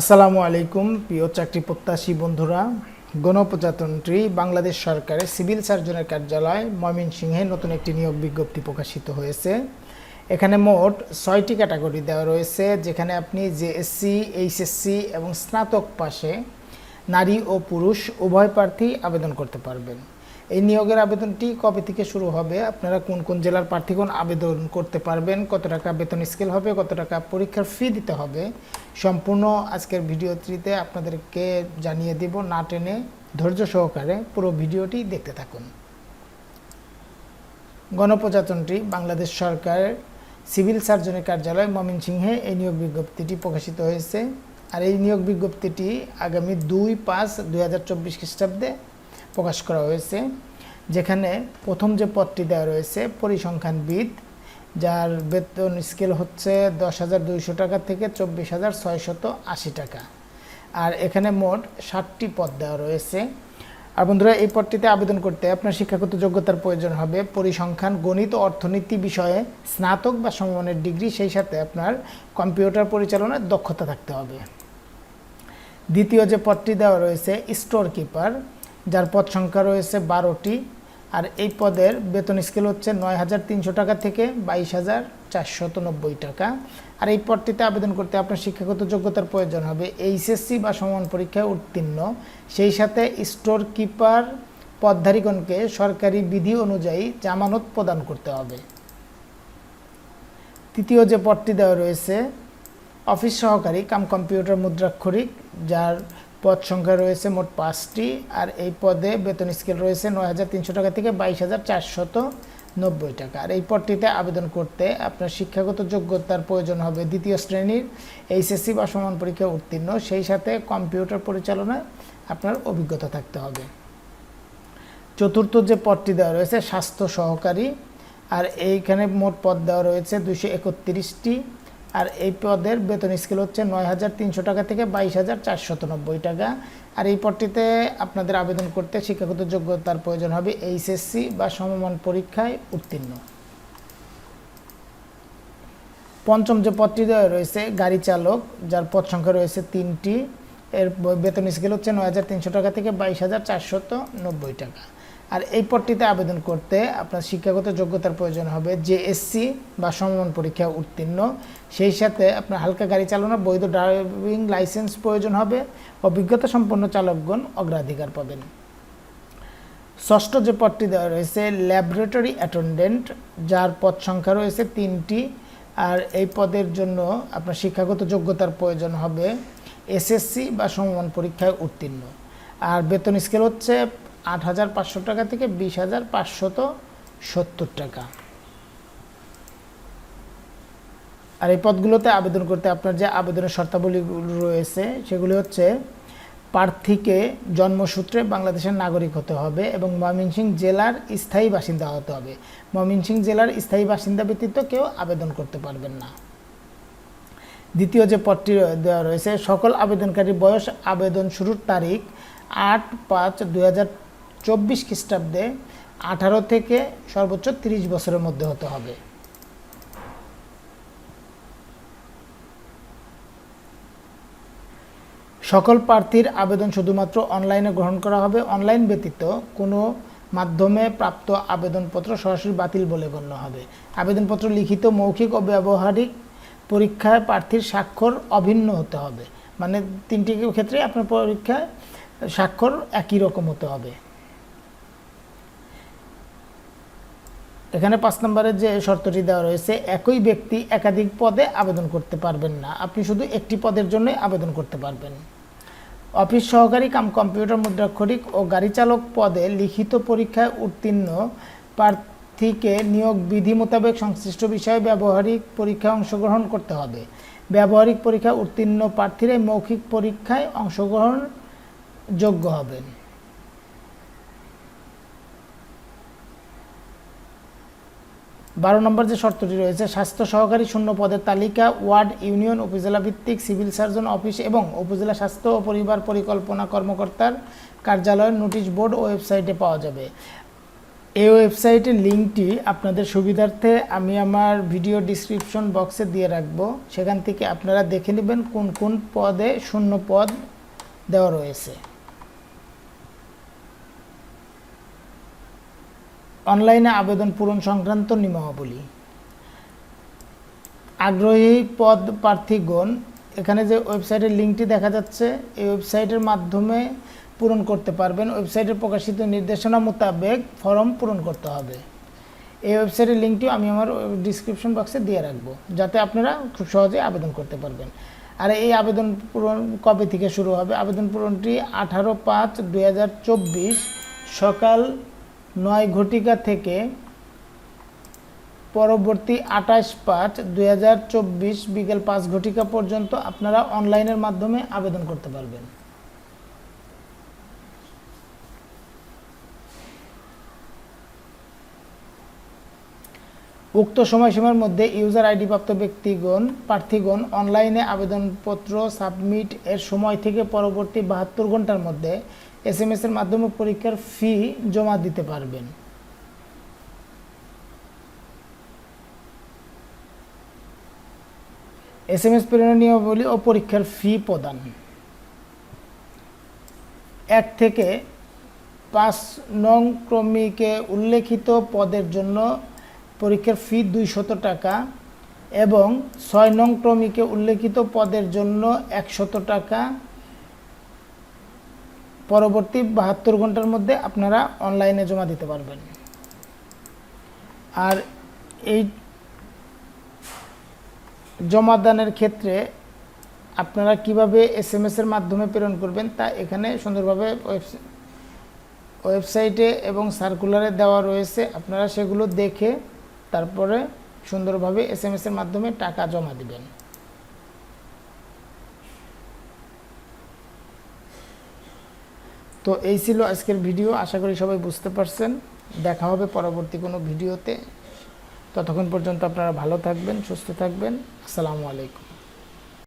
আসসালামু আলাইকুম, প্রিয় চাকরি প্রত্যাশী বন্ধুরা। গণপ্রজাতন্ত্রী বাংলাদেশ সরকারের সিভিল সার্জনের কার্যালয় ময়মনসিংহে নতুন একটি নিয়োগ বিজ্ঞপ্তি প্রকাশিত হয়েছে। এখানে মোট ছয়টি ক্যাটাগরি দেওয়া রয়েছে, যেখানে আপনি জেএসসি, এইচএসসি এবং স্নাতক পাশে নারী ও পুরুষ উভয় প্রার্থী আবেদন করতে পারবেন। এই নিয়োগের আবেদনটি কবে থেকে শুরু হবে? আপনারা কোন কোন জেলার প্রার্থীগণ আবেদন করতে পারবেন? কত টাকা বেতন স্কেল হবে? কত টাকা পরীক্ষার ফি দিতে হবে? সম্পূর্ণ আজকের ভিডিওটিতে আপনাদেরকে জানিয়ে দিব না টেনে ধৈর্য সহকারে পুরো ভিডিওটি দেখতে থাকুন। গণপ্রজাতন্ত্রী বাংলাদেশ সরকারের সিভিল সার্জনের কার্যালয় ময়মনসিংহে এই নিয়োগ বিজ্ঞপ্তিটি প্রকাশিত হয়েছে। আর এই নিয়োগ বিজ্ঞপ্তিটি আগামী দুই পাঁচ দুই হাজার চব্বিশ খ্রিস্টাব্দে প্রকাশ করা হয়েছে, যেখানে প্রথম যে পদটি দেওয়া রয়েছে, পরিসংখ্যানবিদ, যার বেতন স্কেল হচ্ছে দশ হাজার দুইশো টাকা থেকে চব্বিশ হাজার ছয়শত আশি টাকা। আর এখানে মোট ষাটটি পদ দেওয়া রয়েছে। আর বন্ধুরা, এই পদটিতে আবেদন করতে আপনার শিক্ষাগত যোগ্যতার প্রয়োজন হবে। পরিসংখ্যান, গণিত, অর্থনীতি বিষয়ে স্নাতক বা সমমানের ডিগ্রি, সেই সাথে আপনার কম্পিউটার পরিচালনার দক্ষতা থাকতে হবে। দ্বিতীয় যে পদটি দেওয়া রয়েছে স্টোর কিপার যার পদ সংখ্যা রয়েছে বারোটি, আর এই পদের বেতন স্কেল হচ্ছে নয় হাজার তিনশো টাকা থেকে বাইশ হাজার নব্বই টাকা। আর এই পদটিতে আবেদন করতে আপনার শিক্ষাগত যোগ্যতার প্রয়োজন হবে। এইচএসসি বা সমান পরীক্ষায় উত্তীর্ণ। সেই সাথে স্টোর কিপার পদধারীগণকে সরকারি বিধি অনুযায়ী জামানত প্রদান করতে হবে। তৃতীয় যে পদটি দেওয়া রয়েছে, অফিস সহকারী কাম কম্পিউটার মুদ্রাক্ষরিক, যার পদ সংখ্যা রয়েছে মোট পাঁচটি, আর এই পদে বেতন স্কেল রয়েছে নয় হাজার তিনশো টাকা থেকে বাইশ হাজার চারশত নব্বই টাকা। আর এই পদটিতে আবেদন করতে আপনার শিক্ষাগত যোগ্যতার প্রয়োজন হবে দ্বিতীয় শ্রেণির এইচএসসি বা সমান পরীক্ষা উত্তীর্ণ। সেই সাথে কম্পিউটার পরিচালনায় আপনার অভিজ্ঞতা থাকতে হবে। চতুর্থ যে পদটি দেওয়া রয়েছে, স্বাস্থ্য সহকারী, আর এইখানে মোট পদ দেওয়া রয়েছে দুশো একত্রিশটি। আর এই পদের বেতন স্কেল হচ্ছে নয় হাজার তিনশো টাকা থেকে বাইশ হাজার চারশত নব্বই টাকা। আর এই পদটিতে আপনাদের আবেদন করতে শিক্ষাগত যোগ্যতার প্রয়োজন হবে এইচএসসি বা সমমান পরীক্ষায় উত্তীর্ণ। পঞ্চম যে পদটি রয়েছে, গাড়ি চালক, যার পদ সংখ্যা রয়েছে তিনটি, এর বেতন স্কেল হচ্ছে নয় হাজার তিনশো টাকা থেকে বাইশ হাজার চারশত নব্বই টাকা। আর এই পদটিতে আবেদন করতে আপনার শিক্ষাগত যোগ্যতার প্রয়োজন হবে যে এসসি বা সমমান পরীক্ষা উত্তীর্ণ। সেই সাথে আপনার হালকা গাড়ি চালানোর বৈধ ড্রাইভিং লাইসেন্স প্রয়োজন হবে। অভিজ্ঞতা সম্পন্ন চালকগণ অগ্রাধিকার পাবেন। ষষ্ঠ যে পদটি দেওয়া রয়েছে, ল্যাবরেটরি অ্যাটেন্ডেন্ট, যার পদ সংখ্যা রয়েছে তিনটি। আর এই পদের জন্য আপনার শিক্ষাগত যোগ্যতার প্রয়োজন হবে এসএসসি বা সমমান পরীক্ষায় উত্তীর্ণ। আর বেতন স্কেল হচ্ছে আট হাজার পাঁচশো টাকা থেকে বিশ হাজার পাঁচশত সত্তর টাকা। আর এই পদগুলোতে আবেদন করতে আপনার যে আবেদনের শর্তাবলীগুলো রয়েছে, সেগুলি হচ্ছে প্রার্থীকে জন্মসূত্রে বাংলাদেশের নাগরিক হতে হবে এবং ময়মনসিংহ জেলার স্থায়ী বাসিন্দা হতে হবে। ময়মনসিংহ জেলার স্থায়ী বাসিন্দা ব্যতীত কেউ আবেদন করতে পারবেন না। দ্বিতীয় যে পদটি দেওয়া রয়েছে, সকল আবেদনকারী বয়স আবেদন শুরুর তারিখ আট পাঁচ দুই চব্বিশ খ্রিস্টাব্দে আঠারো থেকে সর্বোচ্চ তিরিশ বছরের মধ্যে হতে হবে। সকল প্রার্থীর আবেদন শুধুমাত্র অনলাইনে গ্রহণ করা হবে। অনলাইন ব্যতীত কোনো মাধ্যমে প্রাপ্ত আবেদনপত্র সরাসরি বাতিল বলে গণ্য হবে। আবেদনপত্র লিখিত, মৌখিক ও ব্যবহারিক পরীক্ষায় প্রার্থীর স্বাক্ষর অভিন্ন হতে হবে। মানে তিনটি ক্ষেত্রে আপনার পরীক্ষায় স্বাক্ষর একই রকম হতে হবে। এখানে পাঁচ নম্বরের যে শর্তটি দেওয়া রয়েছে, একই ব্যক্তি একাধিক পদে আবেদন করতে পারবেন না। আপনি শুধু একটি পদের জন্যই আবেদন করতে পারবেন। অফিস সহকারী কাম কম্পিউটার মুদ্রাক্ষরিক ও গাড়ি চালক পদে লিখিত পরীক্ষায় উত্তীর্ণ প্রার্থীকে নিয়োগ বিধি মোতাবেক সংশ্লিষ্ট বিষয়ে ব্যবহারিক পরীক্ষায় অংশগ্রহণ করতে হবে। ব্যবহারিক পরীক্ষায় উত্তীর্ণ প্রার্থীরাই মৌখিক পরীক্ষায় অংশগ্রহণ যোগ্য হবেন। বারো নম্বর যে শর্তটি রয়েছে, স্বাস্থ্য সহকারী শূন্য পদের তালিকা, ওয়ার্ড, ইউনিয়ন, উপজেলা ভিত্তিক সিভিল সার্জন অফিস এবং উপজেলা স্বাস্থ্য ও পরিবার পরিকল্পনা কর্মকর্তার কার্যালয়ের নোটিশ বোর্ড ও ওয়েবসাইটে পাওয়া যাবে। এই ওয়েবসাইটের লিঙ্কটি আপনাদের সুবিধার্থে আমি আমার ভিডিও ডিসক্রিপশন বক্সে দিয়ে রাখব। সেখান থেকে আপনারা দেখে নেবেন কোন কোন পদে শূন্য পদ দেওয়া রয়েছে। অনলাইনে আবেদন পূরণ সংক্রান্ত নিয়মাবলী। আগ্রহী পদ প্রার্থীগণ, এখানে যে ওয়েবসাইটের লিঙ্কটি দেখা যাচ্ছে, এই ওয়েবসাইটের মাধ্যমে পূরণ করতে পারবেন। ওয়েবসাইটে প্রকাশিত নির্দেশনা মোতাবেক ফর্ম পূরণ করতে হবে। এই ওয়েবসাইটের লিঙ্কটি আমি আমার ডিসক্রিপশন বক্সে দিয়ে রাখব, যাতে আপনারা খুব সহজে আবেদন করতে পারবেন। আর এই আবেদন পূরণ কবে থেকে শুরু হবে? আবেদন পূরণটি আঠারো পাঁচ দুই সকাল নয় ঘটিকা থেকে পরবর্তী আঠাশ পাঁচ দুই বিকেল পাঁচ ঘটিকা পর্যন্ত আপনারা অনলাইনের মাধ্যমে আবেদন করতে পারবেন। উক্ত সময়সীমার মধ্যে ইউজার আইডি প্রাপ্ত ব্যক্তিগণ, প্রার্থীগণ অনলাইনে আবেদনপত্র সাবমিট এর সময় থেকে পরবর্তী বাহাত্তর ঘণ্টার মধ্যে এস এম এর মাধ্যমে পরীক্ষার ফি জমা দিতে পারবেন। এস এম এস প্রেরণের নিয়মাবলী ও পরীক্ষার ফি প্রদান। এক থেকে পাঁচ নং ক্রমিকে উল্লেখিত পদের জন্য পরীক্ষার ফি দুইশত টাকা এবং ছয় নং ক্রমিকে উল্লেখিত পদের জন্য একশত টাকা পরবর্তী বাহাত্তর ঘণ্টার মধ্যে আপনারা অনলাইনে জমা দিতে পারবেন। আর এই জমাদানের ক্ষেত্রে আপনারা কীভাবে এস এম এর মাধ্যমে প্রেরণ করবেন তা এখানে সুন্দরভাবে ওয়েবসাইটে এবং সার্কুলারে দেওয়া রয়েছে। আপনারা সেগুলো দেখে তারপরে সুন্দরভাবে এস এম এর মাধ্যমে টাকা জমা দিবেন। তো এই ছিল আজকের ভিডিও, আশা করি সবাই বুঝতে পারছেন। দেখা হবে পরবর্তী কোনো ভিডিওতে। ততক্ষণ পর্যন্ত আপনারা ভালো থাকবেন, সুস্থ থাকবেন। আসসালামু আলাইকুম।